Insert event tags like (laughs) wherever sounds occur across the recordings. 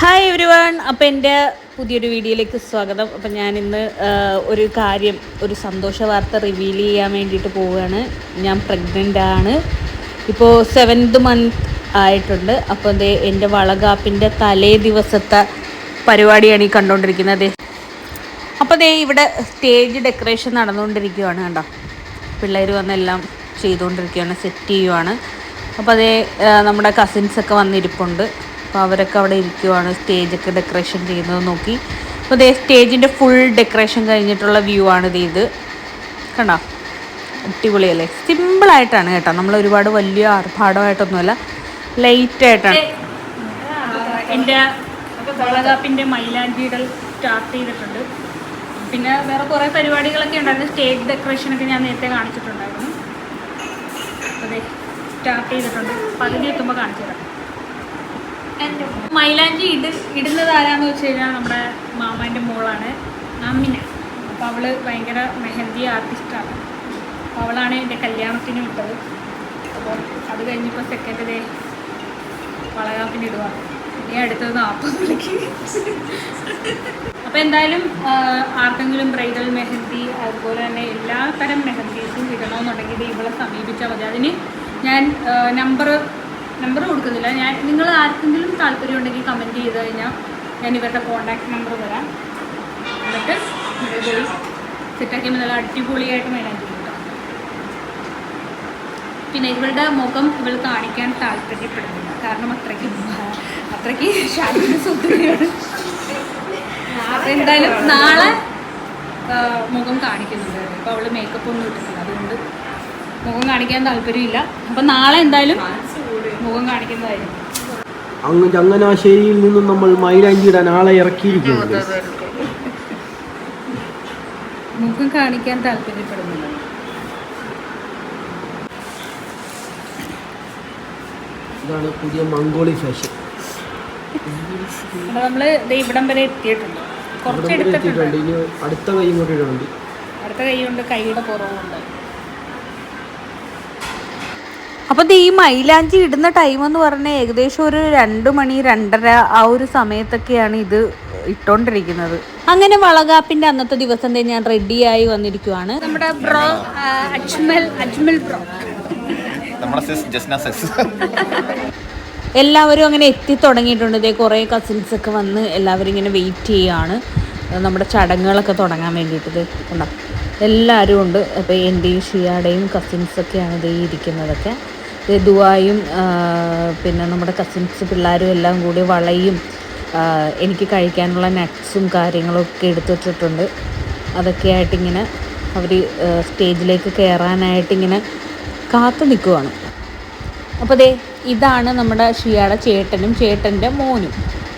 Hi every one അപ്പോൾ എന്റെ പുതിയൊരു വീഡിയോയിലേക്ക് സ്വാഗതം. അപ്പം ഞാനിന്ന് ഒരു കാര്യം ഒരു സന്തോഷ വാർത്ത റിവീൽ ചെയ്യാൻ വേണ്ടിയിട്ട് പോവുകയാണ്. ഞാൻ പ്രഗ്നന്റ് ആണ്. ഇപ്പോൾ സെവൻത് മന്ത് ആയിട്ടുണ്ട്. അപ്പോൾ ദേ എന്റെ വളകാപ്പിന്റെ തലേ ദിവസത്തെ പരിപാടിയാണ് ഈ കണ്ടുകൊണ്ടിരിക്കുന്നത് അപ്പോൾ ദേ ഇവിടെ സ്റ്റേജ് ഡെക്കറേഷൻ നടന്നുകൊണ്ടിരിക്കുകയാണ് കണ്ടോ? പിള്ളേർ വന്നെല്ലാം ചെയ്തുകൊണ്ടിരിക്കുകയാണ് സെറ്റ് ചെയ്യുവാണ്. അപ്പോൾ അതേ നമ്മുടെ കസിൻസൊക്കെ വന്നിരിപ്പുണ്ട്. അപ്പോൾ അവരൊക്കെ അവിടെ ഇരിക്കുവാണ്. സ്റ്റേജൊക്കെ ഡെക്കറേഷൻ ചെയ്യുന്നത് നോക്കി. അപ്പോൾ ദേ സ്റ്റേജിന്റെ ഫുൾ ഡെക്കറേഷൻ കഴിഞ്ഞിട്ടുള്ള വ്യൂ ആണ് ഇത് ഇത്. കണ്ടോ? അടിപൊളിയല്ലേ? സിമ്പിളായിട്ടാണ് കേട്ടോ. നമ്മൾ ഒരുപാട് വലിയ ആർഭാടമായിട്ടൊന്നുമല്ല ലൈറ്റ് ആയിട്ടാണ്. എന്റെ വളകാപ്പിന്റെ മൈലാഞ്ചിയിടൽ സ്റ്റാർട്ട് ചെയ്തിട്ടുണ്ട്. പിന്നെ വേറെ കുറേ പരിപാടികളൊക്കെ ഉണ്ടായിരുന്നു. സ്റ്റേജ് ഡെക്കറേഷനൊക്കെ ഞാൻ നേരത്തെ കാണിച്ചിട്ടുണ്ടായിരുന്നു. അതെ സ്റ്റാർട്ട് ചെയ്തിട്ടുണ്ട്. പകുതി എത്തുമ്പോൾ കാണിച്ചു തരാം മൈലാഞ്ചി ഇട് ഇടുന്നത് ആരാന്ന് വെച്ച് കഴിഞ്ഞാൽ നമ്മുടെ മാമാന്റെ മോളാണ് അമ്മിന. അപ്പം അവൾ ഭയങ്കര മെഹന്തി ആർട്ടിസ്റ്റാണ്. അപ്പോൾ അവളാണ് എന്റെ കല്യാണത്തിന് വിട്ടത്. അപ്പോൾ അത് കഴിഞ്ഞപ്പോൾ സെക്കൻഡ് ഡേ വളകാപ്പിന് ഇടുക ഇനി അടുത്തത് നാൽപ്പത് മണിക്ക്. അപ്പോൾ എന്തായാലും ആർക്കെങ്കിലും ബ്രൈഡൽ മെഹന്തി അതുപോലെ തന്നെ എല്ലാ തരം മെഹന്തീസും ഇടണമെന്നുണ്ടെങ്കിൽ ഇവളെ സമീപിച്ചാൽ മതി. അതിന് ഞാൻ നമ്പർ നമ്പർ കൊടുക്കുന്നില്ല. ഞാൻ നിങ്ങൾ ആർക്കെങ്കിലും താല്പര്യം ഉണ്ടെങ്കിൽ കമന്റ് ചെയ്ത് കഴിഞ്ഞാൽ ഞാൻ ഇവരുടെ കോൺടാക്ട് നമ്പർ തരാം. എന്നിട്ട് പോയി സെറ്റാക്കി നല്ല അടിപൊളിയായിട്ട് മെയിനായിട്ട് കിട്ടും പിന്നെ ഇവളുടെ മുഖം ഇവൾ കാണിക്കാൻ താല്പര്യപ്പെടുന്നില്ല. കാരണം അത്രയ്ക്ക് (laughs) അത്രയ്ക്ക് ശാരീരിക സുഖമാണ് എന്തായാലും നാളെ മുഖം കാണിക്കുന്നുണ്ട്. അപ്പോൾ അവൾ മേക്കപ്പ് ഒന്നും ഇട്ടിട്ടില്ല. അതുകൊണ്ട് മുഖം കാണിക്കാൻ താല്പര്യമില്ല. അപ്പം നാളെ എന്തായാലും മുഖം കാണിക്കുന്നതായിരിക്കും അങ്ങ് ചങ്ങനാശ്ശേരിയിൽ നിന്നും നമ്മൾ മൈലാഞ്ചി ഇടാൻ ആളെ ഇറക്കിയിരിക്കുന്നത് മുഖം കാണിക്കാൻ താല്പര്യപ്പെടുന്നില്ല. ഇതാണ് പുതിയ മംഗോളി ഫാഷൻ. നമ്മൾ ഇവിടം വരെ എത്തിയിട്ടുണ്ട്. കുറച്ച് എടുത്തിട്ടുണ്ട്. ഇനി അടുത്ത കൈ ഇടുന്നുണ്ട് അടുത്ത കൈ കൊണ്ട് കൈയുടെ പുറവുണ്ട്. അപ്പോൾ ഈ മൈലാഞ്ചി ഇടുന്ന ടൈം എന്ന് പറഞ്ഞാൽ ഏകദേശം ഒരു രണ്ട് മണി രണ്ടര ആ ഒരു സമയത്തൊക്കെയാണ് ഇത് ഇട്ടോണ്ടിരിക്കുന്നത്. അങ്ങനെ വളകാപ്പിന്റെ അന്നത്തെ ദിവസം തന്നെ ഞാൻ റെഡിയായി വന്നിരിക്കുവാണ്. നമ്മുടെ ബ്രോ അജ്മൽ അജ്മൽ ബ്രോ നമ്മുടെ സിസ് ജസ്ന സിസ് എല്ലാവരും അങ്ങനെ എത്തി തുടങ്ങിയിട്ടുണ്ട്. ഇതേ കുറേ കസിൻസ് ഒക്കെ വന്ന് എല്ലാവരും ഇങ്ങനെ വെയിറ്റ് ചെയ്യുകയാണ് നമ്മുടെ ചടങ്ങുകളൊക്കെ തുടങ്ങാൻ വേണ്ടിയിട്ട് ഇത് ഉണ്ടോ? എല്ലാവരും ഉണ്ട്. അപ്പോൾ എന്റെയും ഷിയാടെയും കസിൻസൊക്കെയാണ് ഇതേ ഇരിക്കുന്നതൊക്കെ. ഇത് ദുവായും പിന്നെ നമ്മുടെ കസിൻസ് പിള്ളേരും എല്ലാം കൂടി വളയും എനിക്ക് കഴിക്കാനുള്ള നട്ട്സും കാര്യങ്ങളൊക്കെ എടുത്തു വച്ചിട്ടുണ്ട്. അതൊക്കെ അവർ സ്റ്റേജിലേക്ക് കയറാനായിട്ടിങ്ങനെ കാത്തു നിൽക്കുവാണ്. അപ്പോൾ ദേ ഇതാണ് നമ്മുടെ ഷിയാടെ ചേട്ടനും ചേട്ടന്റെ മോനും.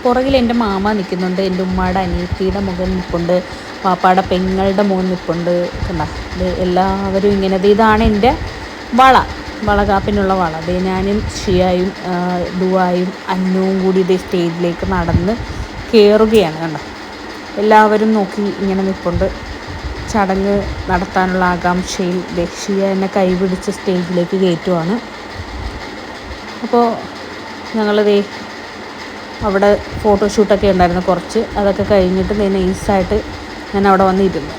പുറകിൽ എന്റെ മാമ നിൽക്കുന്നുണ്ട് എന്റെ ഉമ്മയുടെ അനിയത്തിയുടെ മുഖം നിൽപ്പുണ്ട് പാപ്പാടെ പെങ്ങളുടെ മോൻ നിൽപ്പുണ്ട്. കണ്ട എല്ലാവരും ഇങ്ങനെ ഇതാണ് എന്റെ വള. വളകാപ്പിനുള്ള വള. ഞാനും ഷിയായും ദുവായും അന്നുവും കൂടി ഇതേ സ്റ്റേജിലേക്ക് നടന്ന് കയറുകയാണ് കണ്ടോ. എല്ലാവരും നോക്കി ഇങ്ങനെ നിൽപ്പുണ്ട് ചടങ്ങ് നടത്താനുള്ള ആകാംക്ഷയിൽ ഷിയ എന്നെ കൈപിടിച്ച് സ്റ്റേജിലേക്ക് കയറ്റുവാണ്. അപ്പോൾ ഞങ്ങളിതേ അവിടെ ഫോട്ടോഷൂട്ടൊക്കെ ഉണ്ടായിരുന്നു കുറച്ച്. അതൊക്കെ കഴിഞ്ഞിട്ട് ദേ നൈസായിട്ട് ഞാൻ അവിടെ വന്നിരുന്നു.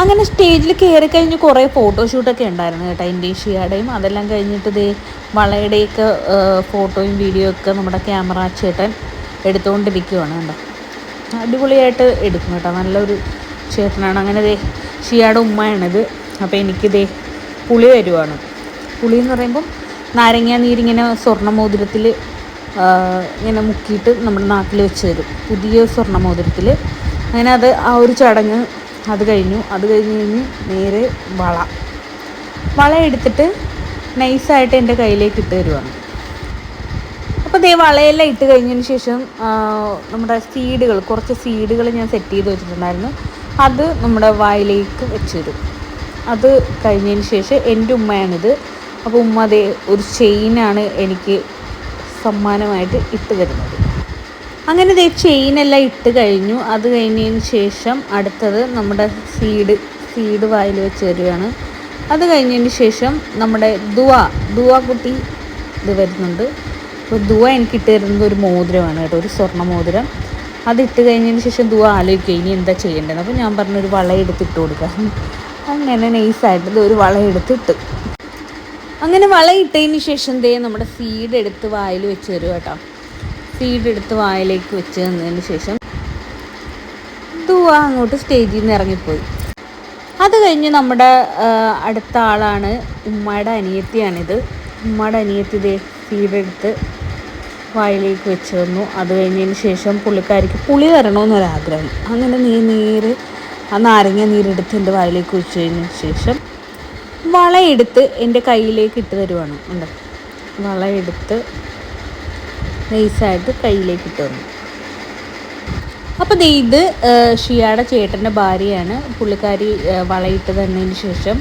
അങ്ങനെ സ്റ്റേജിൽ കയറി കഴിഞ്ഞ് കുറേ ഫോട്ടോഷൂട്ടൊക്കെ ഉണ്ടായിരുന്നു കേട്ടോ. ഇൻഡീഷ്യയുടെയും അതെല്ലാം കഴിഞ്ഞിട്ട് ദേ വളയുടെയൊക്കെ ഫോട്ടോയും വീഡിയോ ഒക്കെ നമ്മുടെ ക്യാമറ ചേട്ടൻ എടുത്തുകൊണ്ടിരിക്കുവാണ് കണ്ടോ. അടിപൊളിയായിട്ട് എടുക്കും കേട്ടോ. നല്ലൊരു ചേട്ടനാണ്. അങ്ങനെ ദേ ഷിയാടെ ഉമ്മയാണിത്. അപ്പോൾ എനിക്ക് ദേ പുളി വരുവാണ് പുളി എന്ന് പറയുമ്പം നാരങ്ങ നീരിങ്ങനെ സ്വർണ മോതിരത്തിൽ ഇങ്ങനെ മുക്കിയിട്ട് നമ്മുടെ നാട്ടിൽ വെച്ച് തരും. പുതിയ സ്വർണ മോതിരത്തിൽ അങ്ങനെ അത് ആ ഒരു ചടങ്ങ് അത് കഴിഞ്ഞു. അത് കഴിഞ്ഞ് കഴിഞ്ഞ് നേരെ വള. വള എടുത്തിട്ട് നൈസായിട്ട് എന്റെ കയ്യിലേക്ക് ഇട്ട് തരുവാണ്. അപ്പോൾ ദേ വളയെല്ലാം ഇട്ട് കഴിഞ്ഞതിന് ശേഷം നമ്മുടെ സീഡുകൾ കുറച്ച് സീഡുകൾ ഞാൻ സെറ്റ് ചെയ്ത് വെച്ചിട്ടുണ്ടായിരുന്നു. അത് നമ്മുടെ വായിലേക്ക് വെച്ച് തരും. അത് കഴിഞ്ഞതിന് ശേഷം എന്റെ ഉമ്മയാണിത്. അപ്പോൾ ഉമ്മ അതേ ഒരു ചെയിനാണ് എനിക്ക് സമ്മാനമായിട്ട് ഇട്ട് തരുന്നത്. അങ്ങനെ ദേ ചെയിനെല്ലാം ഇട്ട് കഴിഞ്ഞു. അത് കഴിഞ്ഞതിന് ശേഷം അടുത്തത് നമ്മുടെ സീഡ് സീഡ് വായിൽ വെച്ച് തരികയാണ് അത് കഴിഞ്ഞതിന് ശേഷം നമ്മുടെ ദുവ ദുവ കുട്ടി ഇത് വരുന്നുണ്ട്. അപ്പോൾ ദുവ എനിക്ക് ഇട്ട് തരുന്നത് ഒരു മോതിരമാണ് കേട്ടോ ഒരു സ്വർണ മോതിരം. അത് ഇട്ട് കഴിഞ്ഞതിന് ശേഷം ദുവ ആലോചിക്കുക ഇനി എന്താ ചെയ്യേണ്ടത്? അപ്പോൾ ഞാൻ പറഞ്ഞു ഒരു വള എടുത്തിട്ട് കൊടുക്കാം. അങ്ങനെ നൈസായിട്ട് ഇത് ഒരു വള എടുത്തിട്ട്. അങ്ങനെ വള ഇട്ടതിന് ശേഷം ദേ നമ്മുടെ സീഡ് എടുത്ത് വായിൽ വെച്ച് തരും കേട്ടോ. സീഡ് എടുത്ത് വായിലേക്ക് വെച്ച് തന്നതിന് ശേഷം ദുവ അങ്ങോട്ട് സ്റ്റേജിൽ നിന്ന് ഇറങ്ങിപ്പോയി. അത് കഴിഞ്ഞ് നമ്മുടെ അടുത്ത ആളാണ് ഉമ്മയുടെ അനിയത്തിയാണിത്. ഉമ്മയുടെ അനിയത്തി ദേ സീഡെടുത്ത് വായിലേക്ക് വെച്ച് തന്നു. അത് കഴിഞ്ഞതിന് ശേഷം പുള്ളിക്കാരിക്ക് പുളി തരണമെന്നൊരാഗ്രഹം അങ്ങനെ നീ നീര് ആ നാരങ്ങ നീരെടുത്ത് എന്റെ വായിലേക്ക് വെച്ച് കഴിഞ്ഞതിന് ശേഷം വളയെടുത്ത് എന്റെ കയ്യിലേക്ക് ഇട്ട് തരുവാണ്. ഉണ്ട് വളയെടുത്ത് നൈസായിട്ട് കയ്യിലേക്ക് ഇട്ട് തന്നു. അപ്പോൾ ദേ ഇത് ഷിയാടെ ചേട്ടന്റെ ഭാര്യയാണ്. പുള്ളിക്കാരി വളയിട്ട് തന്നതിന് ശേഷം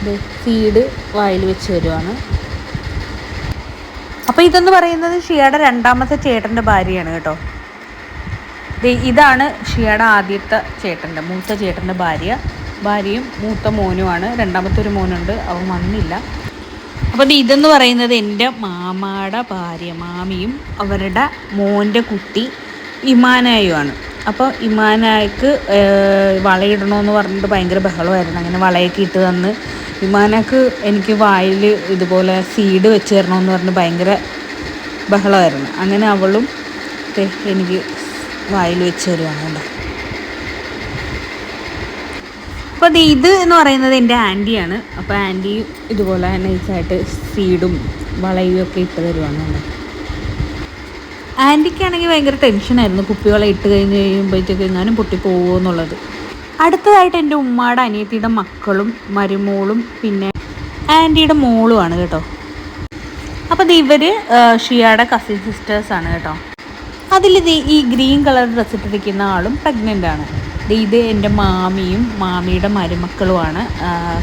ഇത് സീഡ് വായിൽ വെച്ച് വരുവാണ് അപ്പോൾ ഇതെന്ന് പറയുന്നത് ഷിയയുടെ രണ്ടാമത്തെ ചേട്ടന്റെ ഭാര്യയാണ് കേട്ടോ. ഇതാണ് ഷിയയുടെ ആദ്യത്തെ ചേട്ടന്റെ മൂത്ത ചേട്ടന്റെ ഭാര്യ. ഭാര്യയും മൂത്ത മോനുമാണ്. രണ്ടാമത്തെ ഒരു മോനുണ്ട്. അവൻ വന്നില്ല. അപ്പോൾ ഇതെന്ന് പറയുന്നത് എന്റെ മാമാടെ ഭാര്യ മാമിയും അവരുടെ മോന്റെ കുട്ടി ഇമാനായുമാണ് അപ്പോൾ ഇമാനായ്ക്ക് വളയിടണമെന്ന് പറഞ്ഞിട്ട് ഭയങ്കര ബഹളമായിരുന്നു. അങ്ങനെ വളയൊക്കെ ഇട്ട് തന്ന് ഇമാനക്ക് എനിക്ക് വായിൽ ഇതുപോലെ സീഡ് വെച്ച് തരണമെന്ന് പറഞ്ഞ് ഭയങ്കര ബഹളമായിരുന്നു. അങ്ങനെ അവളും എനിക്ക് വായിൽ വെച്ച് തരുവാണ് കേട്ടോ അപ്പോൾ ഇത് എന്ന് പറയുന്നത് എന്റെ ആന്റിയാണ്. അപ്പോൾ ആന്റി ഇതുപോലെ നൈസായിട്ട് സീഡും വളയും ഒക്കെ ഇട്ട് തരുവാണ് കേട്ടോ ആന്റിക്കാണെങ്കിൽ ഭയങ്കര ടെൻഷനായിരുന്നു കുപ്പിവള ഇട്ട് കഴിഞ്ഞ് കഴിയുമ്പോഴത്തേക്ക് എങ്ങാനും പൊട്ടിപ്പോകുമോ എന്നുള്ളത്. അടുത്തതായിട്ട് എന്റെ ഉമ്മയുടെ അനിയത്തിയുടെ മക്കളും മരുമോളും പിന്നെ ആന്റിയുടെ മോളുമാണ് കേട്ടോ. അപ്പോൾ ഇവർ ഷിയയുടെ കസിൻ സിസ്റ്റേഴ്സാണ് കേട്ടോ. അതിൽ ഈ ഗ്രീൻ കളർ ഡ്രസ്സ് ഇട്ടിരിക്കുന്ന ആളും പ്രഗ്നന്റ് ആണ്. ഇത് എന്റെ മാമിയും മാമിയുടെ മരുമക്കളുമാണ്.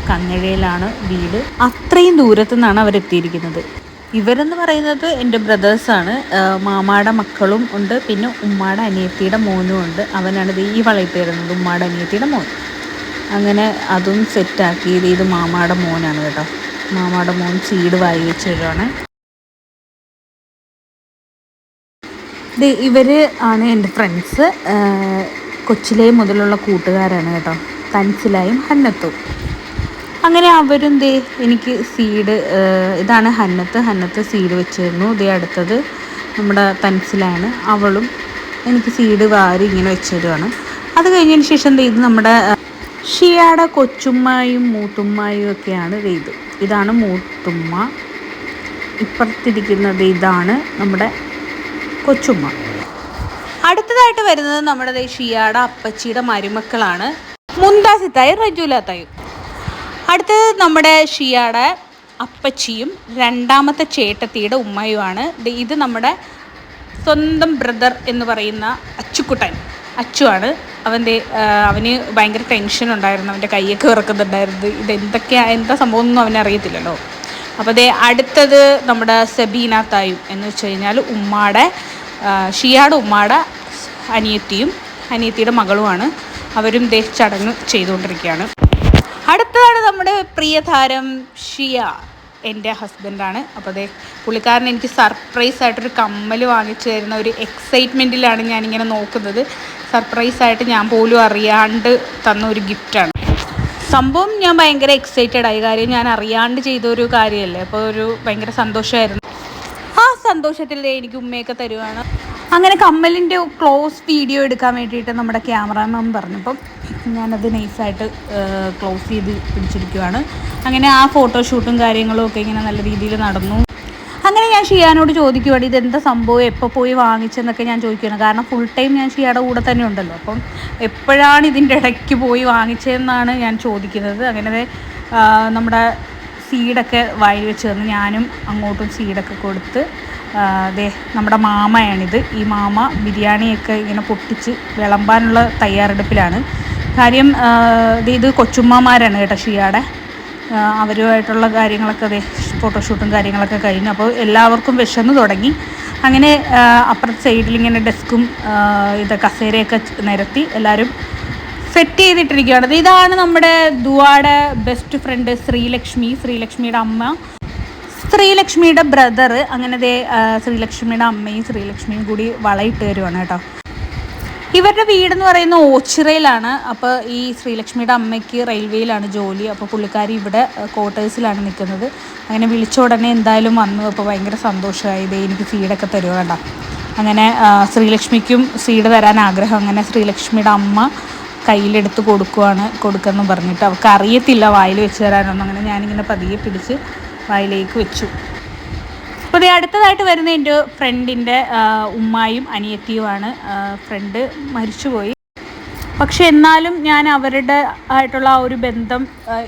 കങ്ങഴയിലാണ് വീട്. അത്രയും ദൂരത്തു നിന്നാണ് അവരെത്തിയിരിക്കുന്നത്. ഇവരെന്ന് പറയുന്നത് എന്റെ ബ്രദേഴ്സാണ്. മാമാടെ മക്കളും ഉണ്ട്. പിന്നെ ഉമ്മാടെ അനിയത്തിയുടെ മോനും ഉണ്ട്. അവനാണ് ഈ വളയിട്ട് തരുന്നത് ഉമ്മാടെ അനിയത്തിയുടെ മോൻ. അങ്ങനെ അതും സെറ്റാക്കി ഇത് മാമാടെ മോനാണ് കേട്ടോ. മാമാടെ മോൻ സീഡ് വായി വെച്ചിട്ടാണ് ഇവർ ആണ് എന്റെ ഫ്രണ്ട്സ്. കൊച്ചിലേ മുതലുള്ള കൂട്ടുകാരാണ് കേട്ടോ. തൻസിലായും ഹന്നത്തും. അങ്ങനെ അവരും ദേ എനിക്ക് സീഡ് ഇതാണ് ഹന്നത്ത്. ഹന്നത്ത് സീഡ് വെച്ചിരുന്നു. ദേ അടുത്തത് നമ്മുടെ തൻസിലാണ്. അവളും എനിക്ക് സീഡ് വാരി ഇങ്ങനെ വെച്ച് തരുവാണ് അത് കഴിഞ്ഞതിന് ശേഷം ഇത് നമ്മുടെ ഷിയാടെ കൊച്ചുമ്മയും മൂത്തുമ്മയും ഒക്കെയാണ് ഇത്. ഇതാണ് മൂത്തുമ്മ. ഇപ്പുറത്തിരിക്കുന്നത് ഇതാണ് നമ്മുടെ കൊച്ചുമ്മ. അടുത്തതായിട്ട് വരുന്നത് നമ്മുടെ ഷിയാട അപ്പച്ചിയുടെ മരുമക്കളാണ്. മുന്താസിത്തായും റജുലാത്തായും അടുത്തത് നമ്മുടെ ഷിയാട അപ്പച്ചിയും രണ്ടാമത്തെ ചേട്ടത്തിയുടെ ഉമ്മയുമാണ്. ഇത് നമ്മുടെ സ്വന്തം ബ്രദർ എന്ന് പറയുന്ന അച്ചുക്കുട്ടൻ. അച്ചുവാണ്. അവന്റെ അവന് ഭയങ്കര ടെൻഷൻ ഉണ്ടായിരുന്നു. അവന്റെ കൈയൊക്കെ വിറക്കുന്നുണ്ടായിരുന്നു. ഇതെന്തൊക്കെയാ എന്താ സംഭവം ഒന്നും അവനറിയത്തില്ലല്ലോ അപ്പോൾ അതേ അടുത്തത് നമ്മുടെ സബീന തായും എന്ന് വെച്ച് കഴിഞ്ഞാൽ ഉമ്മാടെ ഷിയാട് ഉമ്മാടെ അനിയത്തിയും അനിയത്തിയുടെ മകളുമാണ്. അവരും ദേ ചടങ്ങ് ചെയ്തുകൊണ്ടിരിക്കുകയാണ്. അടുത്തതാണ് നമ്മുടെ പ്രിയതാരം ഷിയ എന്റെ ഹസ്ബൻഡാണ് അപ്പോൾ അതെ പുള്ളിക്കാരൻ എനിക്ക് സർപ്രൈസ് ആയിട്ടൊരു കമ്മൽ വാങ്ങിച്ചു തരുന്ന ഒരു എക്സൈറ്റ്മെന്റിലാണ് ഞാനിങ്ങനെ നോക്കുന്നത്. സർപ്രൈസ് ആയിട്ട് ഞാൻ പോലും അറിയാണ്ട് തന്ന ഒരു ഗിഫ്റ്റാണ് സംഭവം ഞാൻ ഭയങ്കര എക്സൈറ്റഡ് ആയി. കാര്യം ഞാൻ അറിയാണ്ട് ചെയ്ത ഒരു കാര്യമല്ലേ? അപ്പോൾ ഒരു ഭയങ്കര സന്തോഷമായിരുന്നു. ആ സന്തോഷത്തിൽ എനിക്ക് ഉമ്മയൊക്കെ തരുവാണ്. അങ്ങനെ കമ്മലിന്റെ ക്ലോസ് വീഡിയോ എടുക്കാൻ വേണ്ടിയിട്ട് നമ്മുടെ ക്യാമറാമാൻ പറഞ്ഞപ്പം ഞാനത് നൈസായിട്ട് ക്ലോസ് ചെയ്ത് പിടിച്ചിരിക്കുവാണ്. അങ്ങനെ ആ ഫോട്ടോഷൂട്ടും കാര്യങ്ങളും ഒക്കെ ഇങ്ങനെ നല്ല രീതിയിൽ നടന്നു. അങ്ങനെ ഞാൻ ഷിയാനോട് ചോദിക്കുവാണ് ഇതെന്താ സംഭവം? എപ്പോൾ പോയി വാങ്ങിച്ചെന്നൊക്കെ ഞാൻ ചോദിക്കുകയാണ് കാരണം ഫുൾ ടൈം ഞാൻ ഷിയയുടെ കൂടെ തന്നെ ഉണ്ടല്ലോ. അപ്പം എപ്പോഴാണ് ഇതിന്റെ ഇടയ്ക്ക് പോയി വാങ്ങിച്ചതെന്നാണ് ഞാൻ ചോദിക്കുന്നത്. അങ്ങനെ നമ്മുടെ സീഡൊക്കെ വായിൽ വെച്ച് തന്ന് ഞാനും അങ്ങോട്ടും സീഡൊക്കെ കൊടുത്ത് അതെ നമ്മുടെ മാമയാണിത്. ഈ മാമ ബിരിയാണിയൊക്കെ ഇങ്ങനെ പൊട്ടിച്ച് വിളമ്പാനുള്ള തയ്യാറെടുപ്പിലാണ്. കാര്യം ഇത് കൊച്ചുമ്മമാരാണ് കേട്ടോ ഷിയാടെ. അവരുമായിട്ടുള്ള കാര്യങ്ങളൊക്കെ അതെ ഫോട്ടോഷൂട്ടും കാര്യങ്ങളൊക്കെ കഴിഞ്ഞു. അപ്പോൾ എല്ലാവർക്കും വിശന്ന് തുടങ്ങി. അങ്ങനെ അപ്പുറത്തെ സൈഡിൽ ഇങ്ങനെ ഡെസ്കും ഇത് കസേരയൊക്കെ നിരത്തി എല്ലാവരും സെറ്റ് ചെയ്തിട്ടിരിക്കുകയാണ്. ഇതാണ് നമ്മുടെ ദുവാടെ ബെസ്റ്റ് ഫ്രണ്ട് ശ്രീലക്ഷ്മി ശ്രീലക്ഷ്മിയുടെ അമ്മ. ശ്രീലക്ഷ്മിയുടെ ബ്രദർ അങ്ങനെ ദേ ശ്രീലക്ഷ്മിയുടെ അമ്മയും ശ്രീലക്ഷ്മിയും കൂടി വളയിട്ട് തരുവാണ് കേട്ടോ. ഇവരുടെ വീടെന്ന് പറയുന്ന ഓച്ചിറയിലാണ്. അപ്പോൾ ഈ ശ്രീലക്ഷ്മിയുടെ അമ്മയ്ക്ക് റെയിൽവേയിലാണ് ജോലി. അപ്പോൾ പുള്ളിക്കാരി ഇവിടെ ക്വാർട്ടേഴ്സിലാണ് നിൽക്കുന്നത്. അങ്ങനെ വിളിച്ച ഉടനെ എന്തായാലും വന്നു. അപ്പോൾ ഭയങ്കര സന്തോഷമായി. ഇതേ എനിക്ക് സീഡൊക്കെ തരുമോ അങ്ങനെ ശ്രീലക്ഷ്മിക്കും സീഡ് തരാൻ ആഗ്രഹം. അങ്ങനെ ശ്രീലക്ഷ്മിയുടെ അമ്മ കയ്യിലെടുത്ത് കൊടുക്കുവാണ് കൊടുക്കുമെന്ന് പറഞ്ഞിട്ട് അവൾക്ക് അറിയത്തില്ല വായിൽ വെച്ച് തരാനൊന്നും. അങ്ങനെ ഞാനിങ്ങനെ പതിയെ പിടിച്ച് വായിലേക്ക് വെച്ചു. അപ്പോൾ അടുത്തതായിട്ട് വരുന്ന എന്റെ ഫ്രണ്ടിന്റെ ഉമ്മായും അനിയത്തിയുമാണ്. ഫ്രണ്ട് മരിച്ചുപോയി. പക്ഷെ എന്നാലും ഞാൻ അവരുടെ ആയിട്ടുള്ള ആ ഒരു ബന്ധം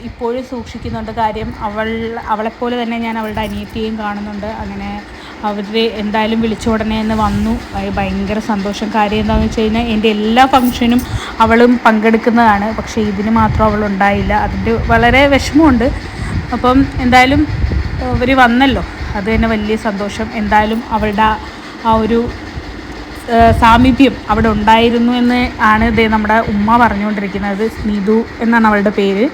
ഇപ്പോഴും സൂക്ഷിക്കുന്നുണ്ട്. കാര്യം അവൾ അവളെപ്പോലെ തന്നെ ഞാൻ അവളുടെ അനിയത്തിയെയും കാണുന്നുണ്ട്. അങ്ങനെ അവർ എന്തായാലും വിളിച്ച ഉടനെ തന്നെ വന്നു. ഭയങ്കര സന്തോഷം. കാര്യം എന്താണെന്ന് വെച്ച് കഴിഞ്ഞാൽ എന്റെ എല്ലാ ഫങ്ഷനും അവളും പങ്കെടുക്കുന്നതാണ്. പക്ഷേ ഇതിന് മാത്രം അവൾ ഉണ്ടായില്ല. അതിന്റെ വളരെ വിഷമമുണ്ട്. അപ്പം എന്തായാലും അവർ വന്നല്ലോ. അത് തന്നെ വലിയ സന്തോഷം. എന്തായാലും അവളുടെ ആ ഒരു സാമീപ്യം അവിടെ ഉണ്ടായിരുന്നു എന്ന് ആണ് ഇതേ നമ്മുടെ ഉമ്മ പറഞ്ഞുകൊണ്ടിരിക്കുന്നത്. സ്നീതു എന്നാണ് അവളുടെ പേര്.